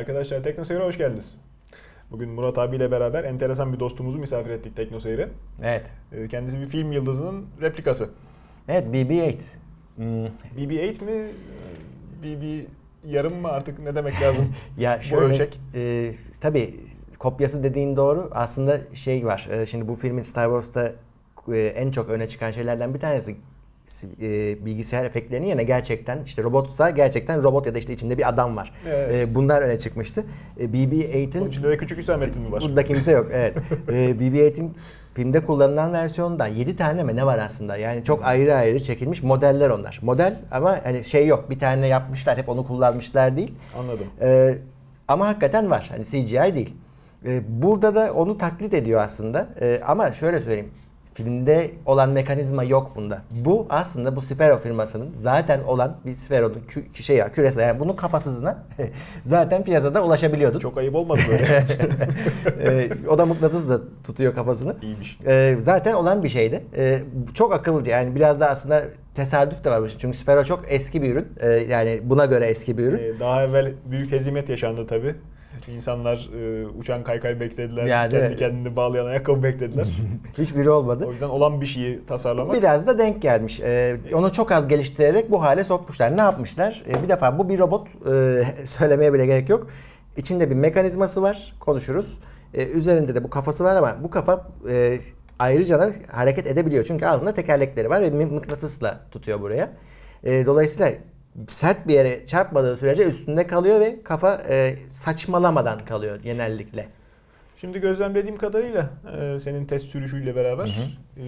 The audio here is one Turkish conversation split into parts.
Arkadaşlar TeknoSeyir'e hoş geldiniz. Bugün Murat abiyle beraber enteresan bir dostumuzu misafir ettik TeknoSeyir'e. Evet. Ee, Kendisi bir film yıldızının replikası. Evet BB-8. Hmm, BB-8 mi? BB yarım mı artık ne demek lazım? ya Bu şöyle, ölçek. E, tabii kopyası dediğin doğru. Aslında şey var. e, şimdi bu filmin Star Wars'ta e, en çok öne çıkan şeylerden bir tanesi e, bilgisayar efektlerinin yerine gerçekten işte robotsa gerçekten robot ya da işte içinde bir adam var. Evet. E, bunlar öne çıkmıştı. E, Bunun BB-8'in içinde de küçük Hüsamettin mi var? Burada kimse yok. Evet. Ee, BB-8'in filmde kullanılan versiyonunda 7 tane mi ne var aslında? Yani çok ayrı ayrı çekilmiş modeller onlar. Model ama hani şey yok. Bir tane yapmışlar hep onu kullanmışlar değil. Anladım. Ee, ama hakikaten var. Hani CGI değil. Ee, burada da onu taklit ediyor aslında. Ee, ama şöyle söyleyeyim. Filmde olan mekanizma yok bunda. Bu aslında bu Sphero firmasının zaten olan bir Sphero'nun kü- şey ya küresi yani bunun kafasızına zaten piyasada ulaşabiliyordun. Çok ayıp olmadı böyle. Ee, o da mıknatısla tutuyor kafasını. İyiymiş. Ee, zaten olan bir şeydi. Ee, çok akıllıca yani biraz da aslında tesadüf de var bu işin. Çünkü Sphero çok eski bir ürün. Ee, yani buna göre eski bir ürün. Ee, Daha evvel büyük hezimet yaşandı tabii. İnsanlar e, uçan kaykay beklediler. Yani kendi evet. kendini bağlayan ayakkabı beklediler. Hiçbiri olmadı. o yüzden olan bir şeyi tasarlamak Biraz da denk gelmiş. Ee, onu çok az geliştirerek bu hale sokmuşlar. Ne yapmışlar? Ee, bir defa bu bir robot. Ee, söylemeye bile gerek yok. İçinde bir mekanizması var. Konuşuruz. Ee, üzerinde de bu kafası var ama bu kafa e, ayrıca da hareket edebiliyor. Çünkü altında tekerlekleri var ve mı- mıknatısla tutuyor buraya. Ee, dolayısıyla sert bir yere çarpmadığı sürece üstünde kalıyor ve kafa e, saçmalamadan kalıyor genellikle. Şimdi gözlemlediğim kadarıyla e, senin test sürüşüyle beraber e,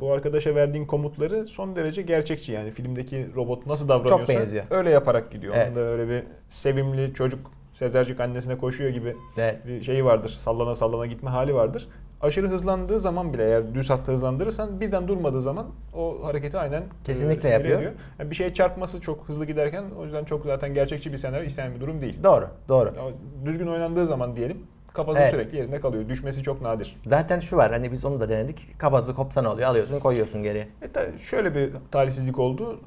bu arkadaşa verdiğin komutları son derece gerçekçi yani filmdeki robot nasıl davranıyorsa benziyor. öyle yaparak gidiyor. Evet. Onda öyle bir sevimli çocuk Sezercik annesine koşuyor gibi Evet. bir şeyi vardır. Sallana sallana gitme hali vardır. Aşırı hızlandığı zaman bile eğer düz hatta hızlandırırsan birden durmadığı zaman o hareketi aynen e, Kesinlikle yapıyor. ediyor. Yani bir şeye çarpması çok hızlı giderken o yüzden çok zaten gerçekçi bir senaryo istenen bir durum değil. Doğru, doğru. Ama düzgün oynandığı zaman diyelim kafası Evet. sürekli yerinde kalıyor. Düşmesi çok nadir. Zaten şu var hani biz onu da denedik. Kafası kopsa ne oluyor? Alıyorsun koyuyorsun geriye. E ta- şöyle bir talihsizlik oldu.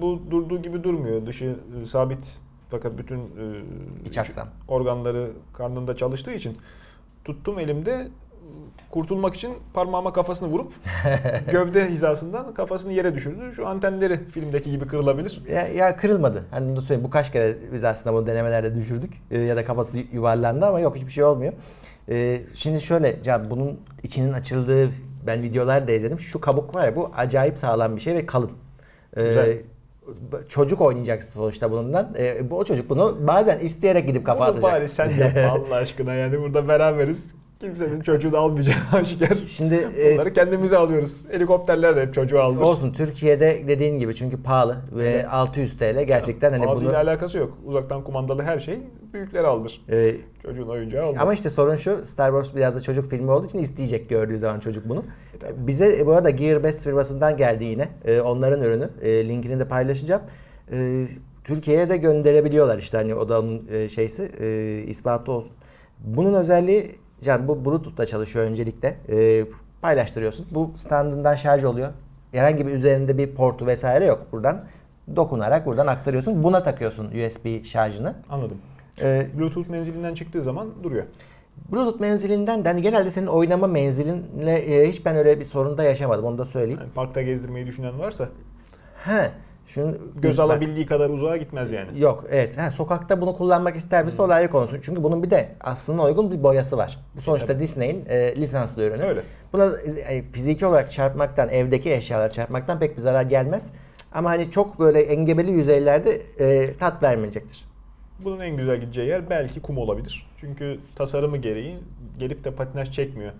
Bu durduğu gibi durmuyor. Dışı e, sabit fakat bütün e, İç aksam. organları karnında çalıştığı için tuttum elimde kurtulmak için parmağıma kafasını vurup gövde hizasından kafasını yere düşürdü. Şu antenleri filmdeki gibi kırılabilir. Ya, ya kırılmadı. Hani bunu söyleyeyim. Bu kaç kere biz aslında bu denemelerde düşürdük. Ee, ya da kafası yuvarlandı ama yok hiçbir şey olmuyor. Ee, şimdi şöyle Can bunun içinin açıldığı ben videolar da izledim. Şu kabuk var ya bu acayip sağlam bir şey ve kalın. Ee, Güzel. çocuk oynayacaksın sonuçta bundan. Ee, bu o çocuk bunu bazen isteyerek gidip kafa Bunu atacak. bari sen yapma Allah aşkına yani burada beraberiz. Kimsenin çocuğunu almayacağı aşikar. Şimdi e, Bunları kendimize alıyoruz. Helikopterler de hep çocuğu aldır. olsun Türkiye'de dediğin gibi çünkü pahalı ve Evet. 600 TL gerçekten hani Ağzıyla bunu alakası yok. Uzaktan kumandalı her şey büyükleri aldır. e, Çocuğun oyuncağı aldır. Ama işte sorun şu Star Wars biraz da çocuk filmi olduğu için isteyecek gördüğü zaman çocuk bunu. E tabii. Bize e, bu arada Gearbest firmasından geldi yine. E, onların ürünü. E, linkini de paylaşacağım. E, Türkiye'ye de gönderebiliyorlar işte hani o da onun e, şeysi e, ispatı olsun. Bunun özelliği can bu Bluetooth'la çalışıyor öncelikle. E, paylaştırıyorsun. Bu standından şarj oluyor. Herhangi bir üzerinde bir portu vesaire yok. Buradan dokunarak buradan aktarıyorsun. Buna takıyorsun USB şarjını. Anladım. E, Bluetooth menzilinden çıktığı zaman duruyor. Bluetooth menzilinden de hani genelde senin oynama menzilinle e, hiç ben öyle bir sorun da yaşamadım onu da söyleyeyim. Yani parkta gezdirmeyi düşünen varsa He. Şunu göz bak, alabildiği kadar uzağa gitmez yani. Yok evet. Ha, sokakta bunu kullanmak ister misin? O da ayrı konusu. Çünkü bunun bir de aslına uygun bir boyası var. Bu sonuçta tabii. Disney'in e, lisanslı ürünü. Öyle. Buna e, fiziki olarak çarpmaktan, evdeki eşyalar çarpmaktan pek bir zarar gelmez. Ama hani çok böyle engebeli yüzeylerde e, tat vermeyecektir. Bunun en güzel gideceği yer belki kum olabilir. Çünkü tasarımı gereği gelip de patinaj çekmiyor.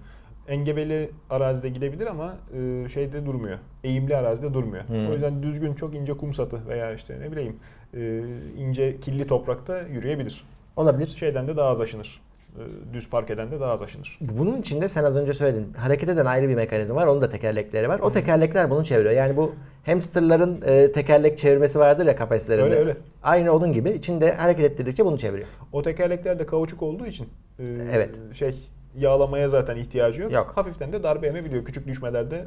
Engebeli arazide gidebilir ama e, şeyde durmuyor. Eğimli arazide durmuyor. Hmm. O yüzden düzgün çok ince kum satı veya işte ne bileyim e, ince kirli toprakta yürüyebilir. Olabilir. Şeyden de daha az aşınır. E, düz park eden de daha az aşınır. Bunun içinde sen az önce söyledin. Hareket eden ayrı bir mekanizma var. Onun da tekerlekleri var. O tekerlekler bunu çeviriyor. Yani bu hamsterların e, tekerlek çevirmesi vardır ya kafeslerinde. Öyle, öyle. Aynı onun gibi. içinde hareket ettirdikçe bunu çeviriyor. O tekerlekler de kauçuk olduğu için e, Evet. şey yağlamaya zaten ihtiyacı yok. Yok. Hafiften de darbe yemebiliyor. Küçük düşmelerde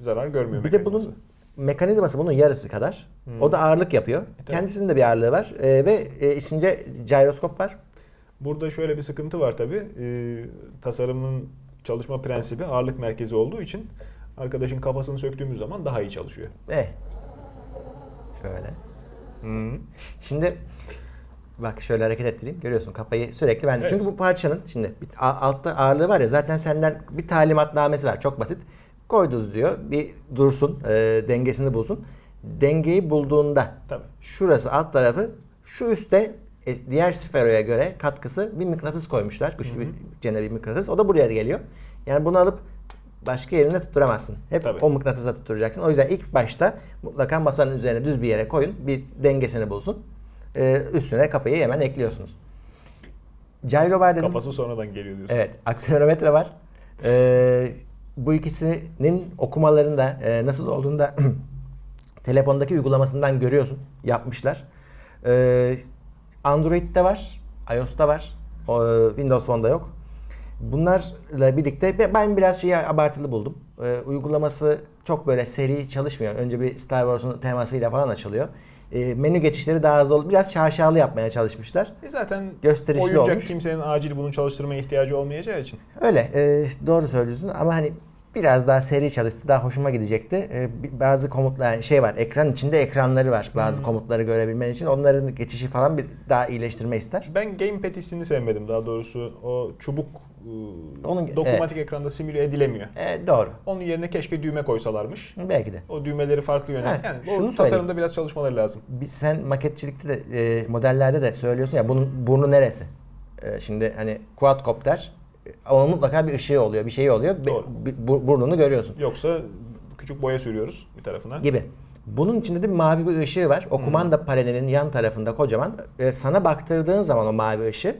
zarar görmüyor. Bir de bunun mekanizması bunun yarısı kadar. Hmm. O da ağırlık yapıyor. E, tabii. Kendisinin de bir ağırlığı var. E, ve e, içinde gyroskop var. Burada şöyle bir sıkıntı var tabii. Ee, tasarımın çalışma prensibi ağırlık merkezi olduğu için arkadaşın kafasını söktüğümüz zaman daha iyi çalışıyor. Eh. Şöyle. Şimdi bak şöyle hareket ettireyim. Görüyorsun kafayı sürekli ben. Evet. Çünkü bu parçanın şimdi bir- altta ağırlığı var ya zaten senden bir talimatnamesi var. Çok basit. Koyduz diyor. Bir dursun, e, dengesini bulsun. Dengeyi bulduğunda Tabii. şurası alt tarafı şu üstte e, diğer sferoya göre katkısı bir mıknatıs koymuşlar. Güçlü bir gene bir mıknatıs. O da buraya geliyor. Yani bunu alıp başka yerine tutturamazsın. Hep Tabii. o mıknatısa tutturacaksın. O yüzden ilk başta mutlaka masanın üzerine düz bir yere koyun. Bir dengesini bulsun. Ee, üstüne kafayı hemen ekliyorsunuz. Gyro var dedim. Kafası sonradan geliyor diyorsun. Evet, akselerometre var. Ee, bu ikisinin okumalarında e, nasıl olduğunu da telefondaki uygulamasından görüyorsun. Yapmışlar. Ee, Android'de var, iOS'ta var. O, e, Windows Phone'da yok. Bunlarla birlikte be- ben biraz şeyi abartılı buldum. Ee, uygulaması çok böyle seri çalışmıyor. Önce bir Star Wars'un temasıyla falan açılıyor. Ee, menü geçişleri daha hızlı olup biraz şaşalı yapmaya çalışmışlar. E zaten Gösterişli oyuncak olmuş. kimsenin acil bunu çalıştırmaya ihtiyacı olmayacağı için. Öyle e, doğru söylüyorsun ama hani biraz daha seri çalıştı daha hoşuma gidecekti. E, bazı komutlar yani şey var ekran içinde ekranları var bazı komutları görebilmen için onların geçişi falan bir daha iyileştirme ister. Ben Gamepad hissini sevmedim daha doğrusu. O çubuk Onun- dokunmatik ekranda simüle edilemiyor. E, doğru Onun yerine keşke düğme koysalarmış. belki de. O düğmeleri farklı yöne. Ha, yani şunu söyleyeyim. tasarımda biraz çalışmaları lazım. Biz, sen maketçilikte de e, modellerde de söylüyorsun ya bunun burnu neresi? E, şimdi hani quadcopter e, onun mutlaka bir ışığı oluyor bir şeyi oluyor. Doğru. bir bu- burnunu görüyorsun. Yoksa küçük boya sürüyoruz bir tarafına. gibi. Bunun içinde de bir mavi bir ışığı var. O kumanda panelinin yan tarafında kocaman. E, sana baktırdığın zaman o mavi ışığı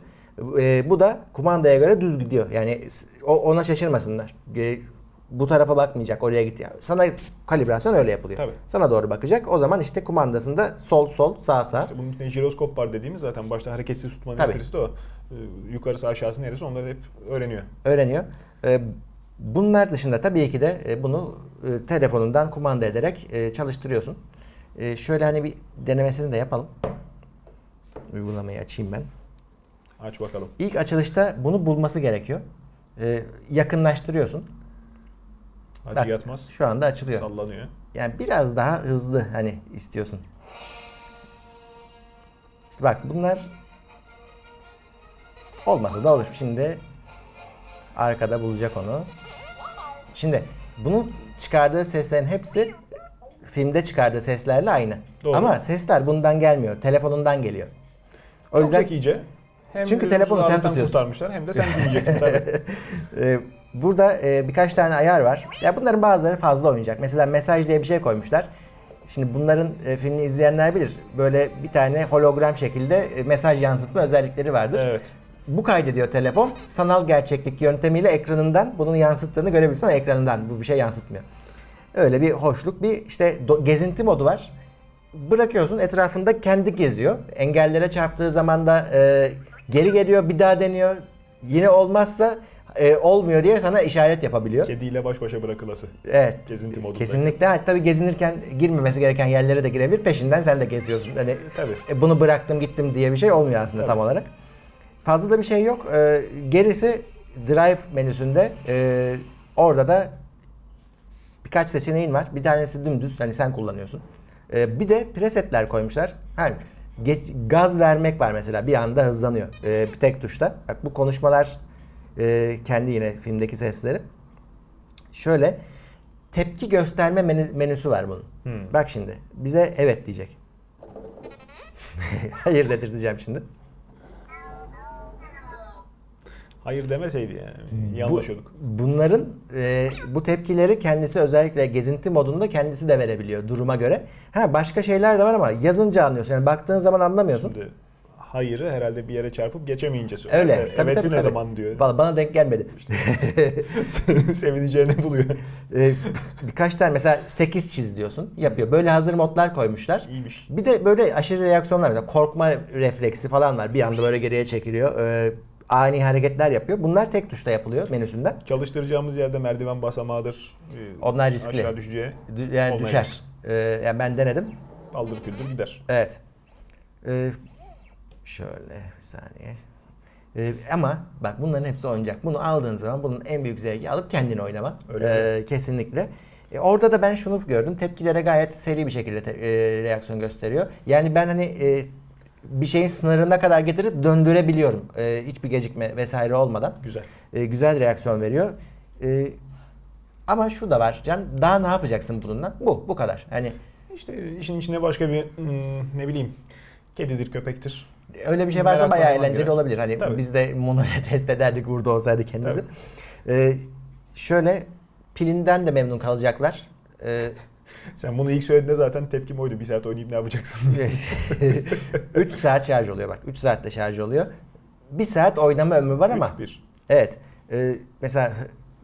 e, bu da kumandaya göre düz gidiyor. Yani o, ona şaşırmasınlar. E, bu tarafa bakmayacak oraya git. Yani sana kalibrasyon öyle yapılıyor. Tabii. Sana doğru bakacak. O zaman işte kumandasında sol sol sağ sağ. İşte bunun içinde jiroskop var dediğimiz zaten başta hareketsiz tutmanın Tabii. esprisi de o. Ee, yukarısı aşağısı neresi onları hep öğreniyor. öğreniyor. E, bunlar dışında tabii ki de e, bunu e, telefonundan kumanda ederek e, çalıştırıyorsun. E, şöyle hani bir denemesini de yapalım. Uygulamayı açayım ben. Aç bakalım. İlk açılışta bunu bulması gerekiyor. E, yakınlaştırıyorsun. Acı Bak, yatmaz. Şu anda açılıyor. Sallanıyor. Yani biraz daha hızlı hani istiyorsun. İşte bak bunlar olmasa da olur. Şimdi arkada bulacak onu. Şimdi bunun çıkardığı seslerin hepsi filmde çıkardığı seslerle aynı. Doğru. Ama sesler bundan gelmiyor. Telefonundan geliyor. O Çok yüzden zekice. Hem Çünkü telefonu sen tutuyorsun. kurtarmışlar hem de sen dinleyeceksin tabii. Ee, burada e, birkaç tane ayar var. Ya bunların bazıları fazla oyuncak. Mesela mesaj diye bir şey koymuşlar. Şimdi bunların e, filmini izleyenler bilir. Böyle bir tane hologram şekilde e, mesaj yansıtma özellikleri vardır. evet. Bu kaydediyor telefon. Sanal gerçeklik yöntemiyle ekranından bunun yansıttığını görebilirsin ama ekranından bu bir şey yansıtmıyor. Öyle bir hoşluk. Bir işte do- gezinti modu var. Bırakıyorsun etrafında kendi geziyor. Engellere çarptığı zaman da e, geri geliyor bir daha deniyor. Yine olmazsa e, olmuyor diye sana işaret yapabiliyor. Kediyle baş başa bırakılası. Evet. Gezinti modunda. Kesinlikle. Ha, tabii gezinirken girmemesi gereken yerlere de girebilir. Peşinden sen de geziyorsun. Hani Tabii. e, bunu bıraktım gittim diye bir şey olmuyor aslında Tabii. tam olarak. Fazla da bir şey yok. Ee, gerisi Drive menüsünde. Ee, orada da birkaç seçeneğin var. Bir tanesi dümdüz. Hani sen kullanıyorsun. Ee, bir de presetler koymuşlar. Hani geç, gaz vermek var mesela. Bir anda hızlanıyor. Ee, bir tek tuşta. Bak bu konuşmalar e, kendi yine filmdeki sesleri. Şöyle tepki gösterme menü- menüsü var bunun. Hmm. Bak şimdi bize evet diyecek. Hayır dedirteceğim şimdi. Hayır demeseydi yani. Hmm. Bu, anlaşıyorduk. bunların e, bu tepkileri kendisi özellikle gezinti modunda kendisi de verebiliyor duruma göre. Ha başka şeyler de var ama yazınca anlıyorsun. Yani baktığın zaman anlamıyorsun. Şimdi hayırı herhalde bir yere çarpıp geçemeyince söylüyor. Öyle. Evet, tabii, tabii, ne tabii. zaman diyor. Valla bana denk gelmedi. Sevineceğini buluyor. E, birkaç tane mesela 8 çiz diyorsun. Yapıyor. Böyle hazır modlar koymuşlar. İyiymiş. Bir de böyle aşırı reaksiyonlar mesela korkma refleksi falan var. Bir anda böyle geriye çekiliyor. E, ani hareketler yapıyor. Bunlar tek tuşta yapılıyor menüsünden. Çalıştıracağımız yerde merdiven basamağıdır. e, Onlar riskli. Aşağı düşeceği. Dü- Yani Olmayabilir. düşer. E, yani ben denedim. Aldır küldür gider. Evet. Ee, şöyle bir saniye. Ee, ama bak bunların hepsi oyuncak. Bunu aldığın zaman bunun en büyük zevki alıp kendin oynama. Öyle Ee, kesinlikle. E, orada da ben şunu gördüm. Tepkilere gayet seri bir şekilde te- e, reaksiyon gösteriyor. Yani ben hani e, bir şeyin sınırına kadar getirip döndürebiliyorum. E, hiçbir gecikme vesaire olmadan. Güzel. E, güzel reaksiyon veriyor. E, ama şu da var Can. Daha ne yapacaksın bununla? Bu. Bu kadar. Hani İşte işin içine başka bir hmm, ne bileyim kedidir köpektir. öyle bir şey varsa bayağı Meraklanman eğlenceli gerek. olabilir. Hani Tabii. biz de mono ile test ederdik burada olsaydı kendisi. E, şöyle pilinden de memnun kalacaklar. E, Sen bunu ilk söylediğinde zaten tepkim oydu. Bir saat oynayıp ne yapacaksın? 3 saat şarj oluyor bak. 3 saatte şarj oluyor. 1 saat oynama ömrü var ama. 3-1. Evet. E, mesela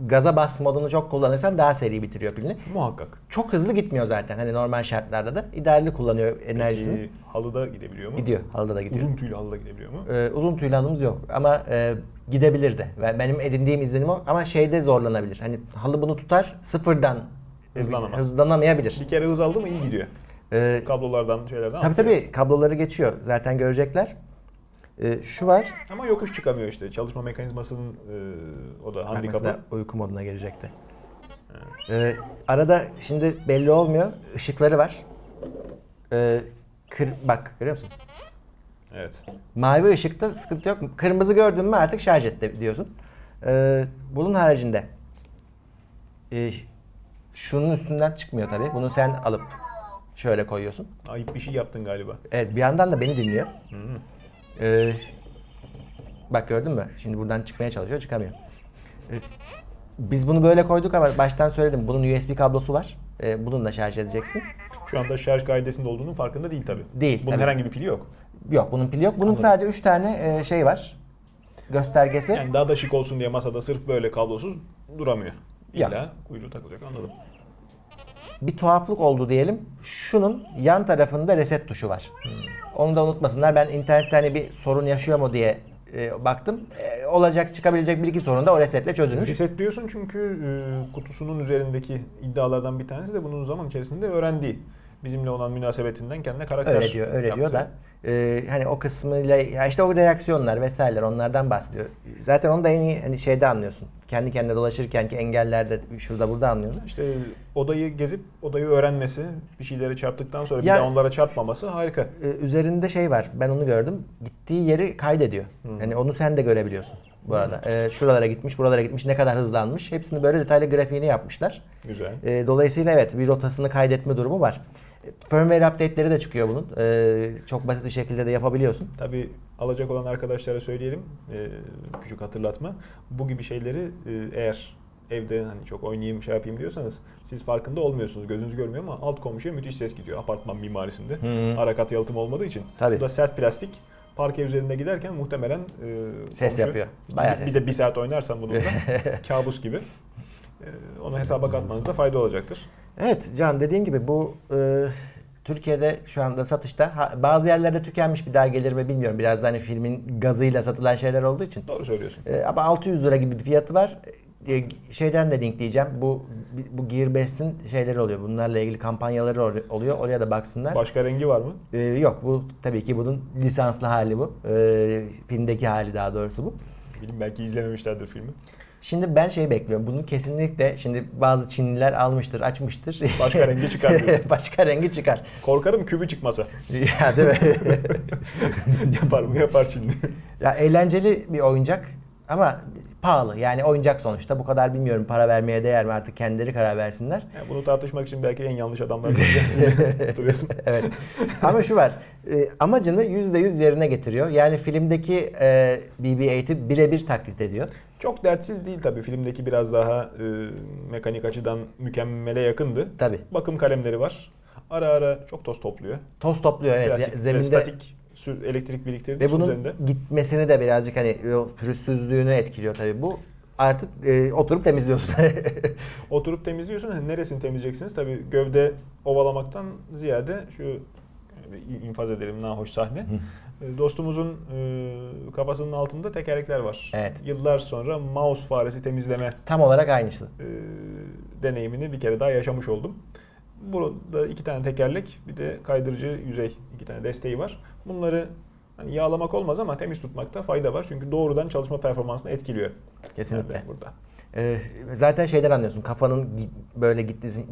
gaza bas modunu çok kullanırsan daha seri bitiriyor pilini. Muhakkak. Çok hızlı gitmiyor zaten. Hani normal şartlarda da idealli kullanıyor enerjisini. Peki halıda gidebiliyor mu? Gidiyor. Halıda da gidiyor. Uzun tüylü halıda gidebiliyor mu? Ee, uzun tüylü halımız yok ama e, gidebilirdi. Ve benim edindiğim izlenim o ama şeyde zorlanabilir. Hani halı bunu tutar sıfırdan Hızlanamaz. hızlanamayabilir. Bir kere hız aldı mı iyi gidiyor. Ee, Kablolardan şeylerden tabii atlıyor. tabii kabloları geçiyor. Zaten görecekler. Ee, şu var. Ama yokuş çıkamıyor işte. Çalışma mekanizmasının e, o da Bak handikapı. mesela uyku moduna girecekti. Ee, arada şimdi belli olmuyor. Işıkları var. Ee, kır, bak görüyor musun? Evet. Mavi ışıkta sıkıntı yok. Kırmızı gördün mü artık şarj et diyorsun. Ee, bunun haricinde e, şunun üstünden çıkmıyor tabii. Bunu sen alıp şöyle koyuyorsun. Ayıp bir şey yaptın galiba. Evet bir yandan da beni dinliyor. Hı. Ee, bak gördün mü? Şimdi buradan çıkmaya çalışıyor çıkamıyor. Ee, biz bunu böyle koyduk ama baştan söyledim. Bunun USB kablosu var. Ee, bununla şarj edeceksin. Şu anda şarj kaidesinde olduğunun farkında değil tabii. Değil, Bunun tabii. herhangi bir pili yok. Yok bunun pili yok. Bunun sadece 3 tane e, şey var. Göstergesi. Yani daha da şık olsun diye masada sırf böyle kablosuz duramıyor. Ya. İlla kuyruğu takılacak anladım. bir tuhaflık oldu diyelim. Şunun yan tarafında reset tuşu var. Onu da unutmasınlar. Ben internette hani bir sorun yaşıyor mu diye e, baktım. E, olacak çıkabilecek bir iki sorun da o resetle çözülmüş. Resetliyorsun çünkü e, kutusunun üzerindeki iddialardan bir tanesi de bunun zaman içerisinde öğrendiği. Bizimle olan münasebetinden kendine karakter Öyle diyor, öyle diyor yaptı. da e, hani o kısmıyla ya işte o reaksiyonlar vesaireler onlardan bahsediyor. Zaten onu da en iyi hani şeyde anlıyorsun. Kendi kendine dolaşırken ki engellerde şurada burada anlıyorsun. İşte odayı gezip odayı öğrenmesi, bir şeylere çarptıktan sonra Ya- bir daha onlara çarpmaması harika. E, üzerinde şey var. Ben onu gördüm. Gittiği yeri kaydediyor. Hani onu sen de görebiliyorsun bu arada. E, şuralara gitmiş, buralara gitmiş, ne kadar hızlanmış. Hepsini böyle detaylı grafiğini yapmışlar. Güzel. E, dolayısıyla evet bir rotasını kaydetme durumu var. Firmware update'leri de çıkıyor bunun. E, çok basit bir şekilde de yapabiliyorsun. Tabii alacak olan arkadaşlara söyleyelim, e, küçük hatırlatma. Bu gibi şeyleri e, eğer evde hani çok oynayayım şey yapayım diyorsanız siz farkında olmuyorsunuz. Gözünüz görmüyor ama alt komşuya müthiş ses gidiyor apartman mimarisinde. Hı. Arakat yalıtım olmadığı için. Tabii. Bu da sert plastik. Parke üzerinde giderken muhtemelen e, Ses komşu- yapıyor. Bayağı bir, ses bir de bir saat oynarsan bununla kabus gibi. E, onu hesaba katmanızda fayda olacaktır. Evet Can dediğin gibi bu e, Türkiye'de şu anda satışta ha, bazı yerlerde tükenmiş bir daha gelir mi bilmiyorum. Biraz da hani filmin gazıyla satılan şeyler olduğu için. Doğru söylüyorsun. E, ama 600 lira gibi bir fiyatı var. E, şeyden de linkleyeceğim. Bu bu Gearbest'in şeyleri oluyor. Bunlarla ilgili kampanyaları or- oluyor. Oraya da baksınlar. Başka rengi var mı? E, yok bu tabii ki bunun lisanslı hali bu. E, filmdeki hali daha doğrusu bu. Bilmiyorum belki izlememişlerdir filmi. Şimdi ben şey bekliyorum. Bunu kesinlikle şimdi bazı Çinliler almıştır, açmıştır. Başka rengi çıkar diyorsun. Başka rengi çıkar. Korkarım kübü çıkmasa. ya değil mi? yapar mı yapar şimdi. ya eğlenceli bir oyuncak ama pahalı. Yani oyuncak sonuçta. Bu kadar bilmiyorum para vermeye değer mi artık kendileri karar versinler. Yani bunu tartışmak için belki en yanlış adamlar. Duruyorsun. evet. Ama şu var. e, amacını %100 yerine getiriyor. Yani filmdeki e, BB-8'i birebir taklit ediyor. Çok dertsiz değil tabii. Filmdeki biraz daha e, mekanik açıdan mükemmele yakındı. Tabii. Bakım kalemleri var. Ara ara çok toz topluyor. Toz topluyor evet. Plastik Zeminde statik elektrik biriktirdiği ve bunun üzerinde. gitmesini de birazcık hani pürüzsüzlüğünü etkiliyor tabii bu. Artık e, oturup temizliyorsun. Oturup temizliyorsun. Neresini temizleyeceksiniz? Tabii gövde ovalamaktan ziyade şu bir infaz edelim nahoş sahne. E, Dostumuzun e, kafasının altında tekerlekler var. Evet. Yıllar sonra mouse faresi temizleme Tam olarak aynısı. e, deneyimini bir kere daha yaşamış oldum. Burada iki tane tekerlek, bir de kaydırıcı yüzey, iki tane desteği var. Bunları Hani yağlamak olmaz ama temiz tutmakta fayda var. Çünkü doğrudan çalışma performansını etkiliyor. Kesinlikle. Burada. Ee, zaten şeyden anlıyorsun. Kafanın böyle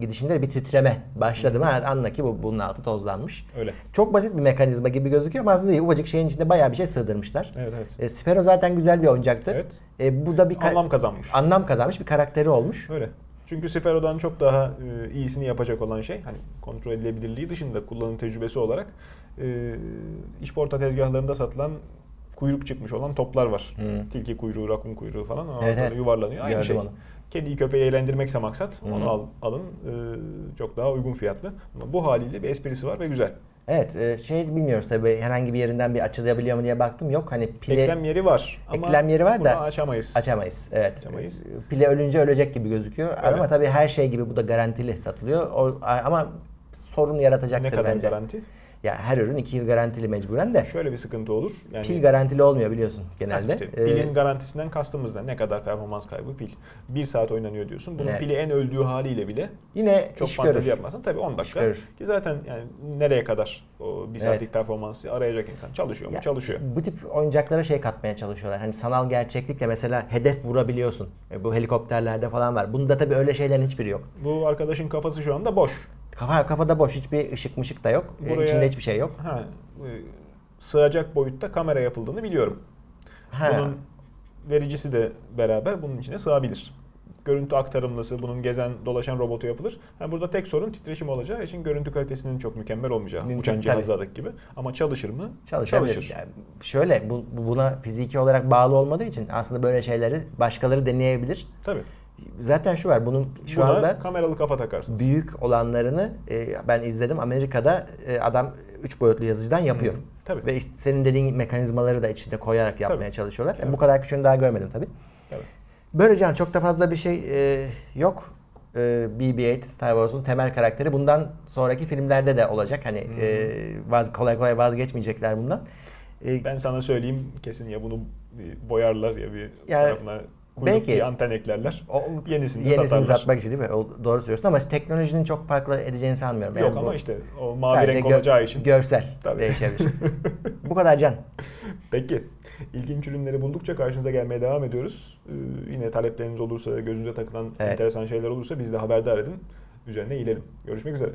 gidişinde bir titreme başladı mı ha, anla ki bu bunun altı tozlanmış. Öyle. Çok basit bir mekanizma gibi gözüküyor ama aslında değil. Ufacık şeyin içinde bayağı bir şey sığdırmışlar. Evet evet. E, Sfero zaten güzel bir oyuncaktır. Evet. E, bu da bir Anlam kazanmış. anlam kazanmış bir karakteri olmuş. Öyle. Çünkü Sfero'dan çok daha e, iyisini yapacak olan şey hani kontrol edilebilirliği dışında kullanım tecrübesi olarak e, işporta tezgahlarında satılan kuyruk çıkmış olan toplar var. Hı. Tilki kuyruğu, rakun kuyruğu falan. O Evet, evet. yuvarlanıyor. Aynı Gördüm şey. onu. Kediyi köpeği eğlendirmekse maksat Hı. onu al, alın. E, çok daha uygun fiyatlı. Ama bu haliyle bir esprisi var ve güzel. Evet, e, şey bilmiyoruz tabii herhangi bir yerinden bir açılabiliyor mu diye baktım. Yok hani pile Eklem yeri var ama Eklem yeri var da açamayız. açamayız. Evet. Açamayız. E, Pile ölünce ölecek gibi gözüküyor. Öyle. Ama tabii her şey gibi bu da garantili satılıyor. O, ama sorun yaratacaktır ne kadar bence. garanti? Ya her ürün 2 yıl garantili mecburen de. Şöyle bir sıkıntı olur. Yani Pil garantili olmuyor biliyorsun genelde. İşte Ee, pilin garantisinden kastımız da ne kadar performans kaybı pil. Bir saat oynanıyor diyorsun. Bunun Evet. pili en öldüğü haliyle bile yine çok iş fantezi yapmazsan tabii 10 dakika. görür. Ki zaten yani nereye kadar o bir saatlik Evet. performansı arayacak insan çalışıyor mu? Ya, Çalışıyor. Bu tip oyuncaklara şey katmaya çalışıyorlar. Hani sanal gerçeklikle mesela hedef vurabiliyorsun. E, Bu helikopterlerde falan var. Bunda tabii öyle şeylerin hiçbiri yok. Bu arkadaşın kafası şu anda boş. Kafa kafada boş hiçbir ışık mışık da yok. E, Buraya- İçinde hiçbir şey yok. Ha, e, sığacak boyutta kamera yapıldığını biliyorum. Ha. Bunun vericisi de beraber bunun içine sığabilir. Görüntü aktarımlısı, bunun gezen, dolaşan robotu yapılır. Ha, burada tek sorun titreşim olacağı için görüntü kalitesinin çok mükemmel olmayacağı. Mümkün, uçan cihazlardaki gibi. Ama çalışır mı? Çalışabilir. Çalışır. Yani şöyle bu- buna fiziki olarak bağlı olmadığı için aslında böyle şeyleri başkaları deneyebilir. Tabii. Zaten şu var bunun şu Buna anda kameralı kafa takarsınız. büyük olanlarını e, ben izledim. Amerika'da e, adam 3 boyutlu yazıcıdan yapıyor. Hı, tabii. Ve senin dediğin mekanizmaları da içinde koyarak yapmaya Tabii. çalışıyorlar. E, Tabii. bu kadar küçüğünü daha görmedim tabii. Tabii. Böyle can çok da fazla bir şey e, yok. E, BB-8 Star Wars'un temel karakteri bundan sonraki filmlerde de olacak. Hani e, vaz, kolay kolay vazgeçmeyecekler bundan. E, Ben sana söyleyeyim kesin ya bunu boyarlar ya bir Yani tarafına kuyruk belki- bir anten eklerler. o, Yenisini de yenisini satarlar. satmak için değil mi? O, doğru söylüyorsun ama teknolojinin çok farklı edeceğini sanmıyorum. Yok Yani ama bu işte o mavi renk olacağı için. Görsel Tabii. değişebilir. bu kadar can. Peki. İlginç ürünleri buldukça karşınıza gelmeye devam ediyoruz. Ee, yine talepleriniz olursa, gözünüze takılan Evet. enteresan şeyler olursa biz de haberdar edin. Üzerine eğilelim. Görüşmek üzere.